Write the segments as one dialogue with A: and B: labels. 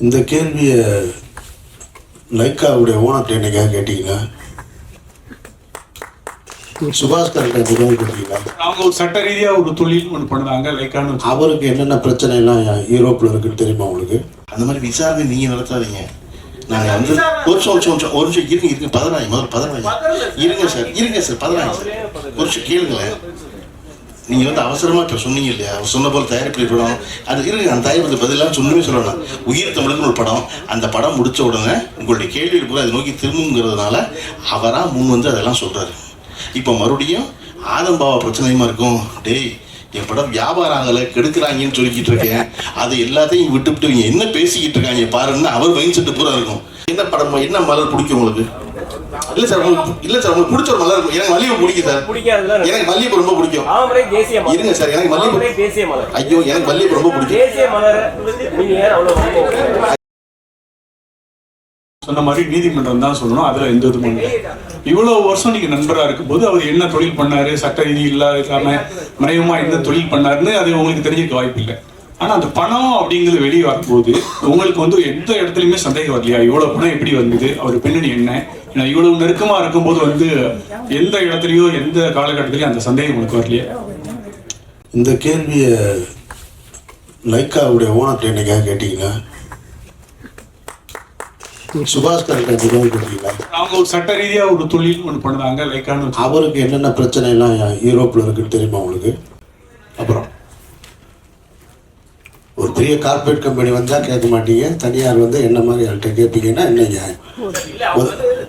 A: இந்த கேள்வியை லைக்காவுடைய ஓனர்கிட்ட என்னைக்காக கேட்டீங்களா சுபாஷ்
B: அவங்க ஒரு சட்ட ரீதியா ஒரு தொழில் ஒன்று பண்ணுறாங்க லைக்கான்னு வச்சு
A: அவருக்கு என்னென்ன பிரச்சனை எல்லாம் யூரோப்பில் இருக்குன்னு தெரியுமா உங்களுக்கு?
C: அந்த மாதிரி விசாரணை நீங்க நடத்தாதீங்க. நாங்க வந்து ஒரு நிமிஷம் ஒரு நிமிஷம் ஒரு நிமிஷம் இருங்க இருங்க பதறாங்க முதல்ல பதறாங்க இருங்க சார் இருங்க சார் பதறாங்க சார். ஒரு நிமிஷம் கேளுங்களேன். நீங்க வந்து அவசரமா இப்போ சொன்னீங்க இல்லையா? அவர் சொன்ன போல தயாரிப்பு படம் அது இருக்கு அந்த தயாரிப்பு பதிலாக சொன்னமே சொல்லணும் உயிர் தமிழுக்கு ஒரு படம். அந்த படம் முடிச்ச உடனே உங்களுடைய கேள்வி போய் அதை நோக்கி திரும்புங்கிறதுனால அவரா முன் வந்து அதெல்லாம் சொல்றாரு. இப்போ மறுபடியும் ஆதம்பாவா பிரச்சனையுமா இருக்கும். டேய் என் படம் வியாபாரம் ஆகலை கெடுக்கிறாங்கன்னு சொல்லிக்கிட்டு இருக்கேன். அதை எல்லாத்தையும் விட்டுவிட்டு இவங்க என்ன பேசிக்கிட்டு இருக்காங்க பாருன்னு அவர் மைண்ட் செட்டு பூரா இருக்கும். என்ன படம் என்ன மலர் பிடிக்கும் உங்களுக்கு? இல்ல சார் உங்களுக்கு இல்ல சார் உங்களுக்கு பிடிச்ச ஒரு மலர் இருக்கும். எனக்கு மல்லிகை பிடிக்கும் சார்.
D: பிடிக்காதுல
C: எனக்கு மல்லிகை ரொம்ப பிடிக்கும்.
D: தாமரை தேசிய மலர்.
C: இருங்க சார் எனக்கு மல்லிகை
D: தேசிய மலர்.
C: ஐயோ எனக்கு மல்லிகை ரொம்ப பிடிக்கும்.
D: தேசிய மலர் நீங்க ஏன் அவ்வளவு
B: சொன்ன மாதிரி நீதிமன்றம் தான் சொல்லணும் அதுல எந்த இதுவும் இல்லை. இவ்வளவு வருஷம் நீங்க நண்பரா இருக்கும்போது அவர் என்ன தொழில் பண்ணாரு சட்ட ரீதி இல்லாம மறைமுகமா என்ன தொழில் பண்ணாருன்னு அது உங்களுக்கு தெரிஞ்சிருக்க வாய்ப்பு இல்லை. ஆனா அந்த பணம் அப்படிங்கிறது வெளியே வரும்போது உங்களுக்கு வந்து எந்த இடத்துலயுமே சந்தேகம் வரலையா? இவ்வளவு பணம் எப்படி வந்தது? அவர் பின்னணி என்ன? இவ்வளவு நெருக்கமா இருக்கும்போது வந்து எந்த இடத்துலயோ எந்த காலகட்டத்திலயும் அந்த சந்தேகம் உங்களுக்கு வரலையா?
A: இந்த கேள்வியை லைக்காவுடைய ஓனர்கிட்ட என்னைக்காக கேட்டீங்களா? சுபாஷ்
B: அவங்க ஒரு சட்ட ரீதியா ஒரு தொழில் ஒன்று பண்ணுறாங்க லைக்கான்னு வச்சு.
A: அவருக்கு என்னென்ன பிரச்சனை எல்லாம் யூரோப்பில் இருக்குன்னு தெரியுமா உங்களுக்கு? அப்புறம். ஒரு பெரிய கார்ப்பரேட் கம்பெனி வந்தால் கேட்க மாட்டீங்க. தனியார் வந்து என்ன மாதிரி ஆள்கிட்ட கேட்பீங்கன்னா என்ன நியாயம் ஒரு-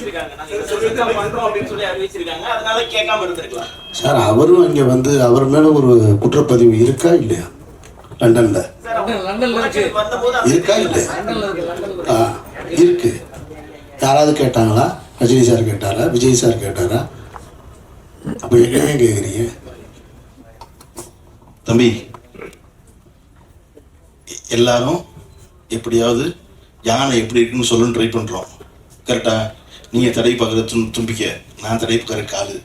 D: அறிவிச்சிருக்காங்க. நாங்க சொல்லிருக்கோம் பண்றோம் அப்படின்னு சொல்லி அறிவிச்சிருக்காங்க. அதனால கேட்காம இருந்திருக்கலாம்.
A: சார் அவரும் இங்கே வந்து அவர் மேலே ஒரு குற்றப்பதிவு இருக்கா இல்லையா? லண்டனில். இருக்கா. இல்லையா? ஆ இருக்கு. யாராவது கேட்டாங்களா? ரஜினி சார் கேட்டாரா? விஜய் சார் கேட்டாரா? அப்போ என்ன கேட்குறீங்க
C: தம்பி எல்லாரும் எப்படியாவது யானை எப்படி இருக்குன்னு சொல்லணும்னு ட்ரை பண்ணுறோம் கரெக்டா நீங்கள் தடை பார்க்குறது தும் தும்பிக்க. நான் தடை பார்க்குற காலு.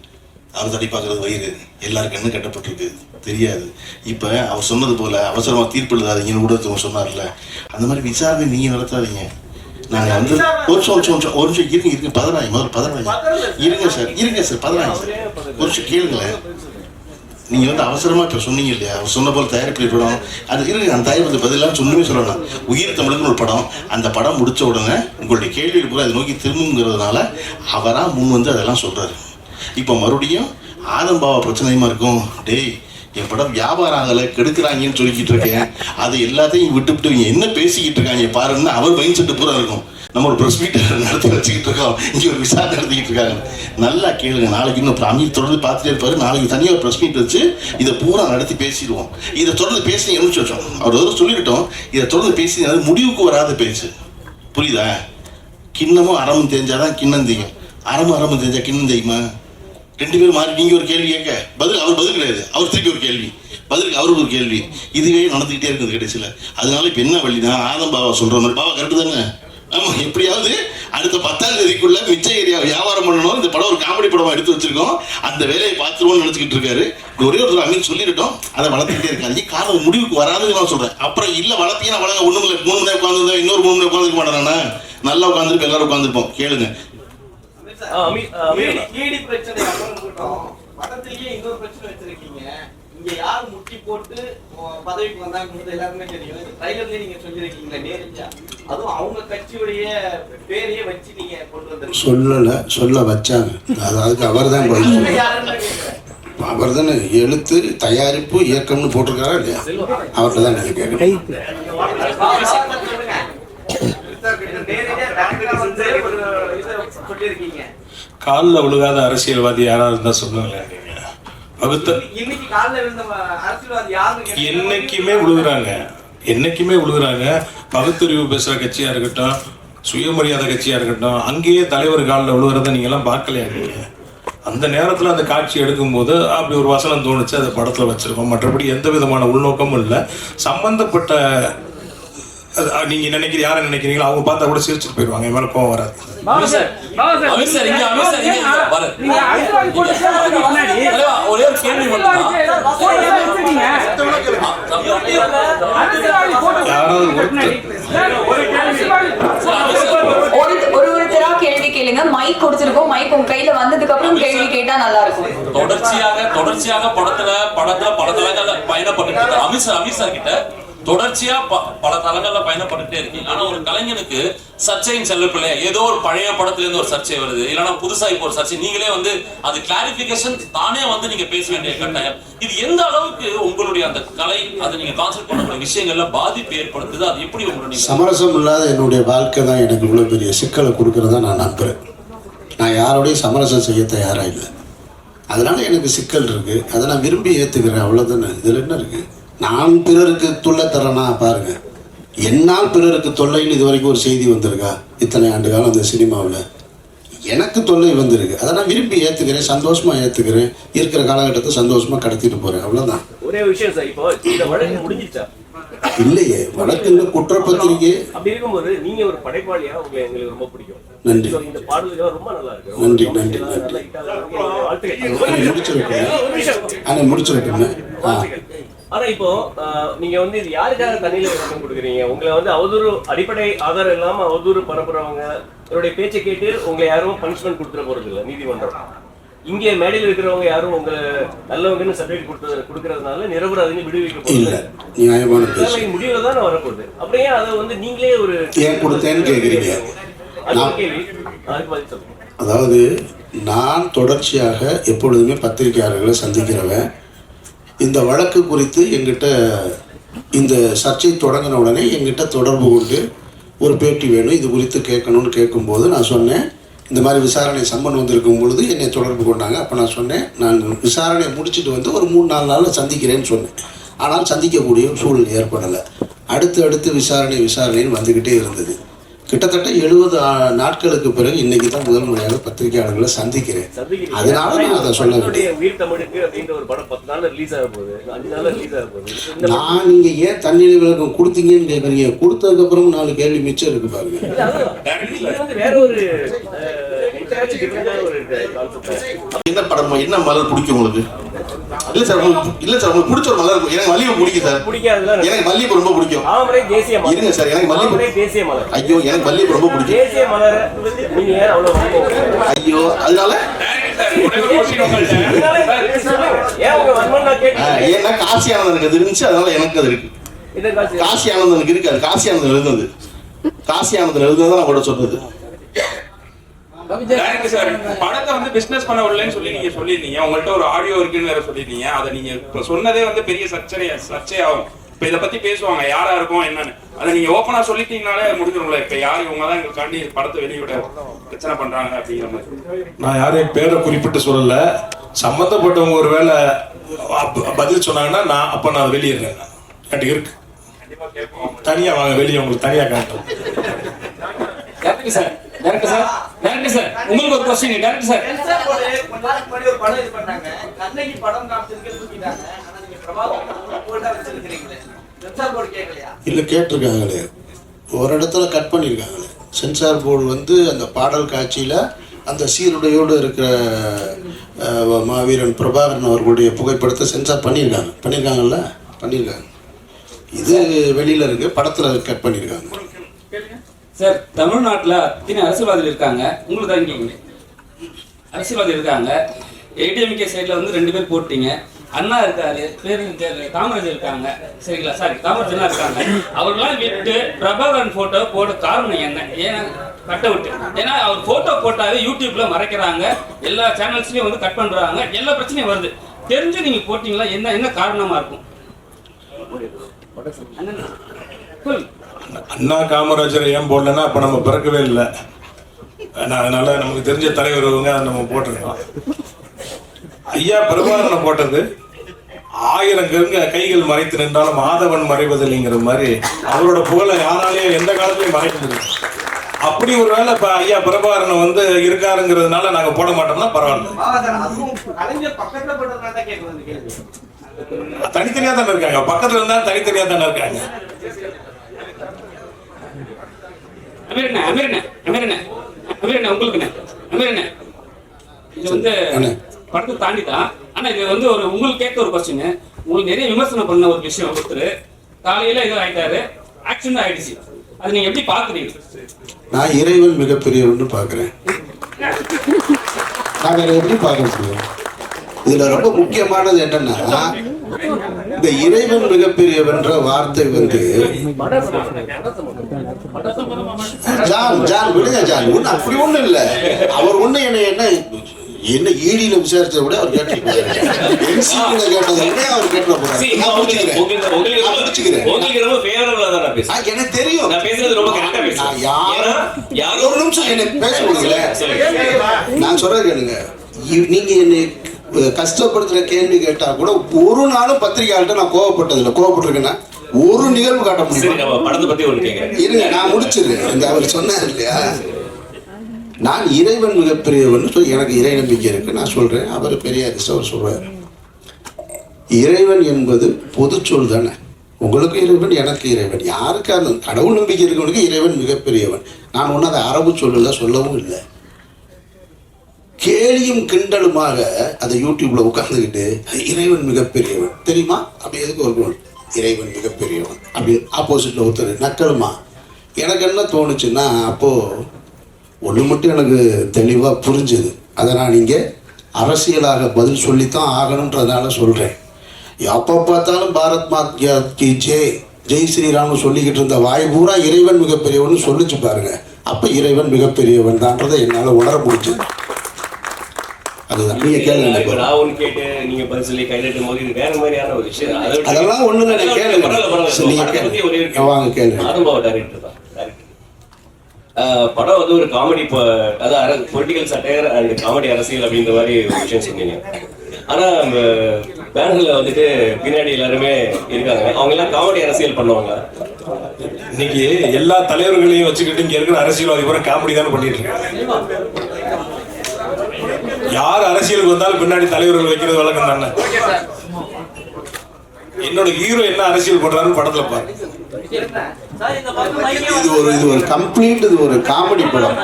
C: அவர் தடை பார்க்குறது வயிறு. எல்லாருக்கும் என்ன கட்டப்பட்டிருக்கு. தெரியாது. இப்போ அவர் சொன்னது போல் அவசரமாக தீர்ப்பு எழுதாதீங்கன்னு ஊடகத்துவங்க சொன்னார்ல. அந்த மாதிரி விசாரணை நீங்கள் நடத்தாதீங்க. நாங்கள் வந்து ஒரு நிமிஷம் ஒரு நிமிஷம் ஒரு நிமிஷம் இருங்க இருங்க. பதறாங்க முதல்ல பதறாங்க இருங்க சார் இருங்க சார். பதறாங்க சார். ஒரு நிமிஷம் கேளுங்களேன். நீங்கள் வந்து அவசரமாக இப்போ சொன்னீங்க இல்லையா அவர் சொன்ன போல் தயாரிப்பு படம். அது இருக்கு அந்த தயாரிப்பு பதிலாக சொன்னமே சொல்லணும் உயிர் தமிழுக்கு ஒரு படம். அந்த படம் முடித்த உடனே உங்களுடைய கேள்வி கூட அதை நோக்கி திரும்புங்கிறதுனால அவராக முன் வந்து அதெல்லாம் சொல்கிறாரு இப்போ மறுபடியும் ஆதம்பாவா பிரச்சனையுமா இருக்கும்? டேய் என் படம் வியாபாரம் ஆகலை கெடுக்கிறாங்கன்னு சொல்லிக்கிட்டு இருக்கேன். அது எல்லாத்தையும் விட்டுவிட்டு இவங்க என்ன பேசிக்கிட்டு இருக்காங்க பாருன்னு அவர் மைண்ட் செட்டு பூரா இருக்கும். நம்ம ஒரு ப்ரெஸ் மீட் நடத்தி வச்சுக்கிட்டு இருக்கோம். இங்கே ஒரு விசாரணை நடத்திக்கிட்டு இருக்காங்க. நல்லா கேளுங்க. நாளைக்கு இன்னும் அமீர் தொடர்ந்து பார்த்துட்டே இருப்பாரு. நாளைக்கு தனியாக ஒரு ப்ரெஸ் மீட் வச்சு இதை பூரா நடத்தி பேசிடுவோம். இதை தொடர்ந்து பேசி எழுச்சி வச்சோம். அவர் தொடர்ந்து சொல்லிவிட்டோம். இதை தொடர்ந்து பேசி அது முடிவுக்கு வராத பேச்சு. புரியுதா? கிண்ணமும் அறமும் தெரிஞ்சாதான் கிண்ணம் தெரியும் அறமும் அறமும் தெரிஞ்சா கிண்ணம் தெரியுமா ரெண்டு பேரும் மாறி நீங்கள் ஒரு கேள்வி கேட்க. பதில் அவர் பதில் கிடையாது. அவர் திருப்பி ஒரு கேள்வி. பதிலுக்கு அவருக்கு ஒரு கேள்வி. இதுவே நடந்துக்கிட்டே இருக்குது கடைசியில். அதனால இப்போ என்ன வழினா ஆதம் பாபா சொல்கிற மாதிரி. பாபா கரெக்டு தானே? ஆமா எப்படியாவது அடுத்த பத்தாம் தேதிக்குள்ள மிச்ச ஏரியா வியாபாரம் பண்ணணும். இந்த படம் ஒரு காமெடி படமா எடுத்து வச்சிருக்கோம். அந்த வேலையை பார்த்துருவோம்னு நினைச்சுக்கிட்டு இருக்காரு. ஒரே ஒரு அமீன் சொல்லிட்டோம் அதை வளர்த்துக்கிட்டே இருக்காங்க காரணம் முடிவுக்கு வராதுன்னு நான் சொல்றேன். அப்புறம் இல்ல வளர்த்தீங்கன்னா வளங்க ஒண்ணும் இல்லை. மூணு மணி நேரம் உட்காந்துருந்தா இன்னொரு மூணு மணி நேரம் உட்காந்துருக்க மாட்டானா நல்லா உட்காந்துருப்போம் எல்லாரும் உட்காந்துருப்போம் கேளுங்க.
D: படத்திலேயே இன்னொரு பிரச்சனை வச்சிருக்கீங்க. இங்க யார் முட்டி போட்டு பதவிக்கு வந்தாங்கிறது எல்லாருமே தெரியும். இது ட்ரைலர்லயே நீங்க சொல்லிருக்கீங்களா நேரடியா அதுவும் அவங்க கட்சியுடைய பேரையே வச்சு நீங்க கொண்டு வந்திருக்கீங்க.
A: சொல்லலை சொல்ல வச்சாங்க. அது அதுக்கு அவர் தான். அவர் தானே எழுத்து தயாரிப்பு இயக்கம்னு போட்டிருக்காரா இல்லையா? அவர்கிட்ட தான் நீங்கள் கேட்கணும்.
D: வந்து சொல்லியிருக்கீங்க
E: காலில் விழுகாத அரசியல்வாதி யாராவது இருந்தால் சொல்லுங்களேன். என்னைக்குமே விழுகுறாங்க. என்னைக்குமே விழுகுறாங்க. பகுத்தறிவு பேசுகிற கட்சியாக இருக்கட்டும் சுயமரியாதை கட்சியாக இருக்கட்டும் அங்கேயே தலைவர் காலில் விழுகிறத நீங்கள்லாம் பார்க்கலையா நீங்க? அந்த நேரத்தில் அந்த காட்சி எடுக்கும்போது அப்படி ஒரு வசனம் தோணுச்சு அதை படத்தில் வச்சுருக்கோம். மற்றபடி எந்த விதமான உள்நோக்கமும் இல்லை. அஹ், நீங்க நினைக்கிற யாரை நினைக்கிறீங்களோ அவங்க பார்த்தா கூட சிரிச்சுட்டு போயிடுவாங்க மேலே கோவம் வராது
F: அமீர் சார் அமீர் சார் இங்க அமீர் சார் இங்க இங்க பாரு தலைவா, ஒரே ஒரு கேள்வி
E: ஒருத்தர்
G: ஒரு ஒரு ஒருத்தரா கேள்வி கேளுங்க மைக் கொடுத்துருக்கோம் மைக் உங்க கையில வந்ததுக்கு அப்புறம் கேள்வி கேட்டா நல்லா இருக்கும்
F: தொடர்ச்சியாக தொடர்ச்சியாக படத்துல படத்துல பல தளங்கள்ல பயணப்பட்டு இருக்காரு அமித் சார் அமித் சார் கிட்ட தொடர்ச்சியா ப- பல தளங்கள்ல பயணப்பட்டுட்டே இருக்கீங்க ஆனா ஒரு கலைஞனுக்கு சர்ச்சையின் செல்லப்பிள்ளை ஏதோ ஒரு பழைய படத்துல இருந்து ஒரு சர்ச்சை வருது. இல்லைன்னா புதுசா இப்போ ஒரு சர்ச்சை. நீங்களே வந்து அது கிளாரிபிகேஷன் தானே வந்து நீங்க பேச வேண்டிய கட்டாயம். இது எந்த அளவுக்கு உங்களுடைய அந்த கலை அதை நீங்க கான்செப்ட் பண்ணக்கூடிய விஷயங்கள்ல பாதிப்பு ஏற்படுத்துது? அது எப்படி உங்களுடைய
A: சமரசம் இல்லாத என்னுடைய வாழ்க்கை தான் எனக்கு இவ்வளோ பெரிய சிக்கலை கொடுக்கறதா நான் நம்புறேன். நான் யாரோடையும் சமரசம் செய்ய தயாராக இல்லை. அதனால எனக்கு சிக்கல் இருக்கு. அதை நான் விரும்பி ஏற்றுக்கிறேன் அவ்வளவுதானே. இதுல என்ன இருக்கு? நான் பிறருக்கு தொல்லை தரேனா பாருங்க. என்னால் பிறருக்கு தொல்லைன்னு இது வரைக்கும் ஒரு செய்தி வந்திருக்கா? இத்தனை ஆண்டு காலம் அந்த சினிமாவில். எனக்கு தொல்லை வந்திருக்கு. அதை நான் விரும்பி ஏற்றுக்கிறேன் சந்தோஷமாக ஏற்றுக்கிறேன் இருக்கிற காலகட்டத்தை சந்தோஷமாக கடத்திட்டு போகிறேன் அவ்வளோதான்
H: ஒரே விஷயம் சார் இப்போ இந்த வழக்கு முடிஞ்சிச்சா?
A: இல்லையே வழக்கு இந்த குற்றப்பத்திரிக்கை
H: அப்படி இருக்கும்போது நீங்க ஒரு படைப்பாளியா? உங்களை எங்களுக்கு ரொம்ப பிடிக்கும்.
A: நன்றி.
H: So, இந்த பாடல்கள் ரொம்ப நல்லா இருக்கு.
A: நன்றி, நன்றி, நன்றி. முடிச்சிருக்கேன். அதை முடிச்சிருக்கேன்.
H: ஆனா இப்போ நீங்க வந்து இது யாருக்காக தண்ணியில விளக்கம் கொடுக்குறீங்க? உங்களை வந்து அவதூறு அடிப்படை ஆதாரம் இல்லாம அவதூறு பரப்புறவங்க இவருடைய பேச்சை கேட்டு உங்களை யாரும் பனிஷ்மெண்ட் கொடுத்துட போறது இல்ல நீதிமன்றம். இங்கே மேடையில் இருக்கிறவங்க யாரும் உங்களை நல்லவங்கன்னு சர்டிஃபிகேட் கொடுத்து கொடுக்கறதுனால நிரபராதின்னு விடுவிக்க தேவை முடிவுல தான் வரப்போகுது. அப்படியே அதை வந்து நீங்களே ஒரு
A: ஏன் கொடுத்தேன்னு கேட்குறீங்க அதாவது நான் தொடர்ச்சியாக எப்பொழுதுமே பத்திரிகையாளர்களை சந்திக்கிறவன். இந்த வழக்கு குறித்து எங்கிட்ட இந்த சர்ச்சை தொடங்கின உடனே எங்கிட்ட தொடர்பு கொண்டு ஒரு பேட்டி வேணும். இது குறித்து கேட்கணும்னு கேட்கும்போது நான் சொன்னேன் இந்த மாதிரி விசாரணை சம்மன் வந்திருக்கும் பொழுது என்னை தொடர்பு கொண்டாங்க. அப்போ நான் சொன்னேன் நான் விசாரணையை முடிச்சுட்டு வந்து ஒரு மூணு நாலு நாளில் சந்திக்கிறேன்னு சொன்னேன். ஆனால் சந்திக்கக்கூடிய சூழல் ஏற்படலை. அடுத்து அடுத்து விசாரணை விசாரணைன்னு வந்துக்கிட்டே இருந்தது. கிட்டத்தட்ட எழுபது நாட்களுக்கு பிறகு இன்னைக்கு தான் முதல் முறையாக பத்திரிகையாளர்களை சந்திக்கிறேன். அதனால நான் அதை சொல்ல
H: உங்களுடைய
A: வேண்டியது
H: உயிர் தமிழுக்கு அப்படின்ற ஒரு படம் பத்து நாள்ல ரிலீஸ் ஆக போகுது. அஞ்சு நாள்ல ரிலீஸ் ஆக போகுது. இந்த
A: நான் நீங்க ஏன் தண்ணீர் விளக்கம் கொடுத்தீங்கன்னு கேட்குறீங்க கொடுத்ததுக்கு அப்புறம் நாலு கேள்வி மிச்சம் இருக்கு பாருங்க.
C: என்ன படம் என்ன மலர் பிடிக்கும் உங்களுக்கு? இல்ல சார் உங்களுக்கு இல்ல சார் உங்களுக்கு பிடிச்ச ஒரு மலர் எனக்கு மல்லிகை பிடிக்கும் சார்.
H: பிடிக்காதுல
C: எனக்கு மல்லிகை ரொம்ப பிடிக்கும்.
H: தாமரை தேசிய மலர்.
C: இருங்க சார், எனக்கு மல்லிகை-
H: தேசிய மலர்.
C: ஐயோ எனக்கு மல்லிகை ரொம்ப பிடிக்கும்.
H: தேசிய மலர் நீங்க ஏன் அவ்வளவு?
C: ஐயோ அதனால? ஏன்னா காசி ஆனந்தனுக்கு அது இருந்துச்சு அதனால எனக்கு அது இருக்கு.
H: காசு
C: ஆனந்தனுக்கு இருக்கு அது காசி ஆனந்தன் எழுதுனது. காசி ஆனந்தன் எழுதுனது நான் கூட சொன்னது
I: படத்தை வந்து பிசினஸ் பண்ண விடலன்னு சொல்லி நீங்க சொல்லியிருந்தீங்க. உங்கள்ட்ட ஒரு ஆடியோ இருக்குன்னு வேற சொல்லியிருந்தீங்க அதை நீங்க இப்ப சொன்னதே வந்து பெரிய சர்ச்சை சர்ச்சையாகும். இப்ப இதை பத்தி பேசுவாங்க யாரா இருக்கும் என்னன்னு. அதை நீங்க ஓப்பனா சொல்லிட்டீங்கனாலே முடிஞ்சிடும்ல இப்ப யார் இவங்க தான் எங்களுக்காண்டி படத்தை வெளியிட பிரச்சனை பண்றாங்க அப்படிங்கிற மாதிரி.
E: நான் யாரையும் பேரை குறிப்பிட்டு சொல்லல. சம்மந்தப்பட்டவங்க ஒரு வேளை பதில் சொன்னாங்கன்னா நான் அப்ப நான் வெளியிடுறேன். என்கிட்ட இருக்கு. தனியா வாங்க வெளியே உங்களுக்கு தனியா காட்டுறேன்.
F: Sir director sir director sir உங்களுக்கு ஒரு கொஸ்டின் டேரக்டர் சார்
D: முன்னாடி ஒரு படம் இது பண்ணாங்க. கண்ணகி படம் காமிச்சதுக்கு தூக்கிட்டாங்க. ஆனா நீங்க பிரபாகரன் போல்டா வச்சிருக்கீங்களே சென்சார் போர்டு கேட்கலையா?
A: இல்லை கேட்டிருக்காங்களே. ஒரு இடத்துல கட் பண்ணியிருக்காங்களே சென்சார் போர்டு வந்து அந்த பாடல் காட்சியில் அந்த சீருடையோடு இருக்கிற மாவீரன் பிரபாகரன் அவர்களுடைய புகைப்படத்தை சென்சார் பண்ணியிருக்காங்க பண்ணியிருக்காங்கல்ல பண்ணியிருக்காங்க இது வெளியில் இருக்கு படத்தில் கட் பண்ணியிருக்காங்க
J: சார் தமிழ்நாட்டில் அத்தனை அரசியல்வாதிகள் இருக்காங்க. உங்களுக்கு தான் இருக்கீங்க. அரசியல்வாதி இருக்காங்க ஏடிஎம்கே சைடில் வந்து ரெண்டு பேர் போட்டீங்க. அண்ணா இருக்காரு பேரு காமராஜர் இருக்காங்க. சரிங்களா? சாரி காமராஜர்லாம் இருக்காங்க. அவர்களாம் விட்டு பிரபாகரன் போட்டோ போட காரணம் என்ன? ஏன்னா கட்ட விட்டு? ஏன்னா அவர் போட்டோ போட்டாவே யூடியூப்ல மறைக்கிறாங்க. எல்லா சேனல்ஸ்லயும் வந்து கட் பண்றாங்க. எல்லா பிரச்சனையும் வருது. தெரிஞ்சு நீங்க போட்டீங்களா? என்ன என்ன காரணமா இருக்கும்.
E: அண்ணா காமராஜரை ஏன் போடலன்னா அப்ப நம்ம பிறக்கவே இல்லை. அதனால நமக்கு தெரிஞ்ச தலைவர் இவங்க அதை நம்ம போட்டிருக்கோம். ஐயா பிரபாகரனை போட்டது ஆயிரம் கருங்க கைகள் மறைத்து நின்றாலும் மாதவன் மறைவதில்லைங்கிற மாதிரி அவரோட புகழை யாராலையும் எந்த காலத்திலையும் மறைக்க முடியும் அப்படி ஒரு வேளை இப்ப ஐயா பிரபாகரனை வந்து இருக்காருங்கிறதுனால நாங்க போட மாட்டோம்னா பரவாயில்ல.
D: பக்கத்துல போட்டதுனால தான் கேட்கணும் இந்த கேள்வி.
E: தனித்தனியா தானே இருக்காங்க.
J: அமீரண்ணே அமீரண்ணே அமீரண்ணே அமீரண்ணே உங்களுக்குண்ணே அமீரண்ணே. இது வந்து
A: அண்ணே.
J: படத்தை தாண்டி தான் ஆனா இது வந்து ஒரு உங்களுக்கு கேட்க ஒரு கொஸ்டின் உங்களுக்கு நிறைய விமர்சனம் பண்ண ஒரு விஷயம் ஒருத்தர் காலையில இது ஆயிட்டாரு. ஆக்சிடென்ட் ஆயிடுச்சு. அதை நீங்க எப்படி பாக்குறீங்க?
A: நான் இறைவன் மிகப்பெரியவன்னு பார்க்குறேன் நான் எப்படி பார்க்க முடியும்? இதுல ரொம்ப முக்கியமானது என்னன்னா இந்த இறைவன் மிகப்பெரியவன்ற வார்த்தை வந்து ஜான் ஜான் விடுங்க ஜான். ஒண்ணு அப்படி ஒண்ணும் இல்ல. அவர் ஒண்ணு என்ன என்ன என்ன ஈடியில விசாரிச்சதை விட அவர் என்சிபியில கேட்டதை விட அவர் கேட்ட போறாரு. எனக்கு தெரியும். ஒரு நிமிஷம் என்னை பேச
H: சொல்லுங்க.
A: நான் சொல்றது கேளுங்க. நீங்க என்னை அஹ், கஷ்டப்படுத்துற கேள்வி கேட்டா கூட ஒரு நாளும் பத்திரிகையாளர்கிட்ட நான் கோவப்பட்டது இல்லை கோவப்பட்டிருக்கேன்னா ஒரு நிகழ்வு காட்ட முடியும்?
H: படத்தை பத்தி
A: இருங்க நான் முடிச்சிடுறேன். இந்த அவர் சொன்னார் இல்லையா? நான் இறைவன் மிகப்பெரியவன் சொல்லி எனக்கு இறை நம்பிக்கை இருக்கு. நான் சொல்றேன். அவர் பெரிய அவர் சொல்றாரு. இறைவன் என்பது பொதுச்சொல் தானே. உங்களுக்கு இறைவன் எனக்கு இறைவன். யாருக்கா இருந்தாலும் கடவுள் நம்பிக்கை இருக்கவனுக்கு இறைவன் மிகப்பெரியவன். நான் ஒன்றும் அதை அரபு சொல்லல சொல்லவும் இல்லை. கேலியும் கிண்டலுமாக அதை யூடியூப்ல உட்கார்ந்துக்கிட்டு இறைவன் மிகப்பெரியவன். தெரியுமா? அப்படி எதுக்கு ஒரு இறைவன் மிகப்பெரியவன். அப்படின்னு ஆப்போசிட்ல ஒருத்தர் நக்கலுமா எனக்கு என்ன தோணுச்சுன்னா அப்போ ஒன்று மட்டும் எனக்கு தெளிவாக புரிஞ்சுது. அதை நான் இங்கே அரசியலாக பதில் சொல்லித்தான் ஆகணுன்றதுனால சொல்கிறேன் எப்போ பார்த்தாலும் பாரத் மாத்யா கி ஜெய் ஜெய் ஸ்ரீராம்னு சொல்லிக்கிட்டு இருந்த வாய் பூரா இறைவன் மிகப்பெரியவன் சொல்லிச்சு பாருங்க. அப்போ இறைவன் மிகப்பெரியவன் தான்றதை என்னால் உணர முடிஞ்சது. அதுதான் கேளுங்க.
H: நான் ஒண்ணு கேட்டு நீங்க பதில் சொல்லி கையில போது இது வேற மாதிரியான ஒரு விஷயம்.
A: அதெல்லாம் இல்லை,
H: அதெல்லாம்
A: கேளுங்க. நீங்க. வாங்க,
H: director தான், படம் வந்து ஒரு காமெடி அதாவது பொலிட்டிக்கல் சட்டையர் அண்ட் காமெடி அரசியல் அப்படின்ற மாதிரி ஒரு விஷயம் சொன்னீங்க. ஆனா பேனர்ல வந்துட்டு பின்னாடி எல்லாருமே இருக்காங்க. அவங்க எல்லாம் காமெடி அரசியல் பண்ணுவாங்க.
E: இன்னைக்கு எல்லா தலைவர்களையும் வச்சுக்கிட்டு இங்க இருக்கிற அரசியல்வாதி பூரா காமெடி தானே பண்ணிட்டு இருக்காங்க. யார் அரசியலுக்கு வந்தாலும் பின்னாடி தலைவர்கள் வைக்கிறது வழக்கம் தானே? என்னோட ஹீரோ என்ன அரசியல் பண்றாருன்னு படத்துல பாரு.
A: இது ஒரு இது ஒரு கம்ப்ளீட் இது ஒரு காமெடி படம்.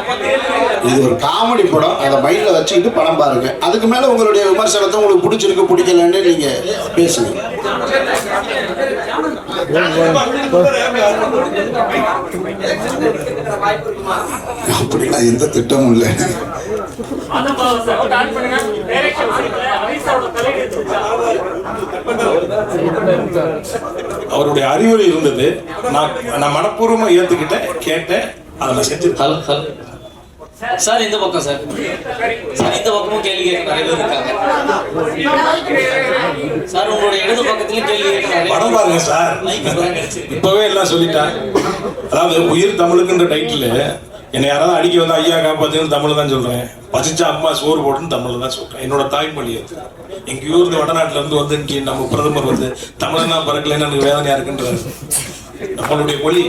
A: இது ஒரு காமெடி படம். அதை மைண்டில் வச்சுக்கிட்டு படம் பாருங்க. அதுக்கு மேல உங்களுடைய விமர்சனத்தை உங்களுக்கு பிடிச்சிருக்கு பிடிக்கலன்னு நீங்க பேசுங்க. அப்படிலாம் எந்த திட்டமும் இல்லை.
E: அவருடைய அறிவுரை இருந்தது. நான் நான் மனப்பூர்வமா ஏத்துக்கிட்டேன் கேட்டேன் அதை நான் செஞ்சு
J: ஹலோ ஹலோ. சார் இந்த பக்கம் சார். சார் இந்த பக்கமும் கேள்வி கேட்க நிறைய பேர் இருக்காங்க. சார் உங்களோட இடது பக்கத்துலயும் கேள்வி கேட்க
E: படம் பாருங்க சார். இப்பவே எல்லாம் சொல்லிட்டேன். அதாவது உயிர் தமிழுக்குன்ற டைட்டில் என்னை யாராவது அடிக்க வந்து ஐயா காப்பாத்துன்னு தமிழ் தான் சொல்றேன். பசிச்சா அம்மா சோறு போட்டுன்னு தமிழ் தான் சொல்றேன். என்னோட தாய்மொழி அது. எங்கேயோ இருந்து வடநாட்டுல இருந்து வந்து இங்கே நம்ம பிரதமர் வந்து தமிழனா பறக்கலைன்னு எனக்கு வேதனையா இருக்குன்றாரு. நம்மளுடைய மொழி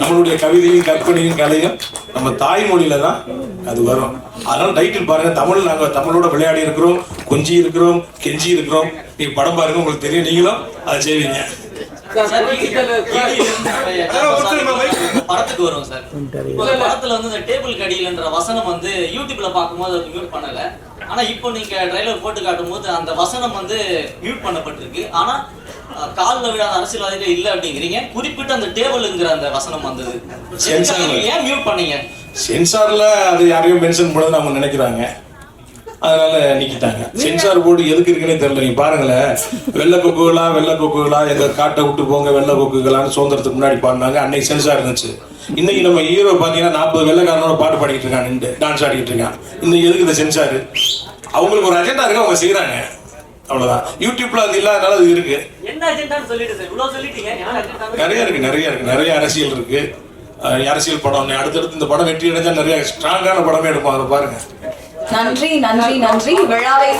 E: நம்மளுடைய கவிதையும் கற்பனையும் கலையும் நம்ம தாய்மொழியில தான் அது வரும். அதனால டைட்டில் பாருங்க தமிழ் நாங்க தமிழோட விளையாடி இருக்கிறோம் கொஞ்சி இருக்கிறோம் கெஞ்சி இருக்கிறோம். நீ படம் பாருங்க உங்களுக்கு தெரியும். நீங்களும் அதை செய்வீங்க.
J: படத்துக்கு வரும் சார். படத்துல வந்து இந்த டேபிள் கடியிலன்ற வசனம் வந்து யூடியூப்ல பார்க்கும்போது அது மியூட் பண்ணல. ஆனா இப்போ நீங்க ட்ரைலர் போட்டு காட்டும் போது அந்த வசனம் வந்து மியூட் பண்ணப்பட்டிருக்கு. ஆனா கால்ல விழாத அரசியல்வாதிகள் இல்ல அப்படிங்கிறீங்க. குறிப்பிட்ட அந்த டேபிள்ங்கிற அந்த வசனம் வந்தது. ஏன் மியூட் பண்ணீங்க?
E: சென்சார்ல அது யாரையும் மென்ஷன் பண்ணது அவங்க நினைக்கிறாங்க. அதனால நீக்கிட்டாங்க. சென்சார் போர்டு எதுக்கு இருக்குன்னே தெரியல. நீங்க பாருங்களேன். வெள்ளை கொக்குகளா வெள்ளை கொக்குகளா எங்க காட்டை விட்டு போங்க வெள்ளை கொக்குகளான்னு சுதந்திரத்துக்கு முன்னாடி பாடினாங்க. அன்னைக்கு சென்சார் இருந்துச்சு. இன்னைக்கு நம்ம ஹீரோ பாத்தீங்கன்னா நாற்பது வெள்ளைக்காரனோட பாட்டு பாடிட்டு இருக்கான் டான்ஸ் ஆடிட்டு இருக்கான். இன்னைக்கு எதுக்கு இந்த சென்சார்? அவங்களுக்கு ஒரு அஜெண்டா இருக்கு அவங்க செய்யறாங்க அவ்வளவுதான். யூடியூப்ல அது இல்லாதனால அது இருக்கு. நிறைய இருக்கு நிறைய இருக்கு. நிறைய அரசியல் இருக்கு. அரசியல் படம். அடுத்தடுத்து இந்த படம் வெற்றி அடைஞ்சா நிறைய ஸ்ட்ராங்கான படமே எடுப்போம். அதை பாருங்க.
G: நன்றி நன்றி நன்றி. விழாவை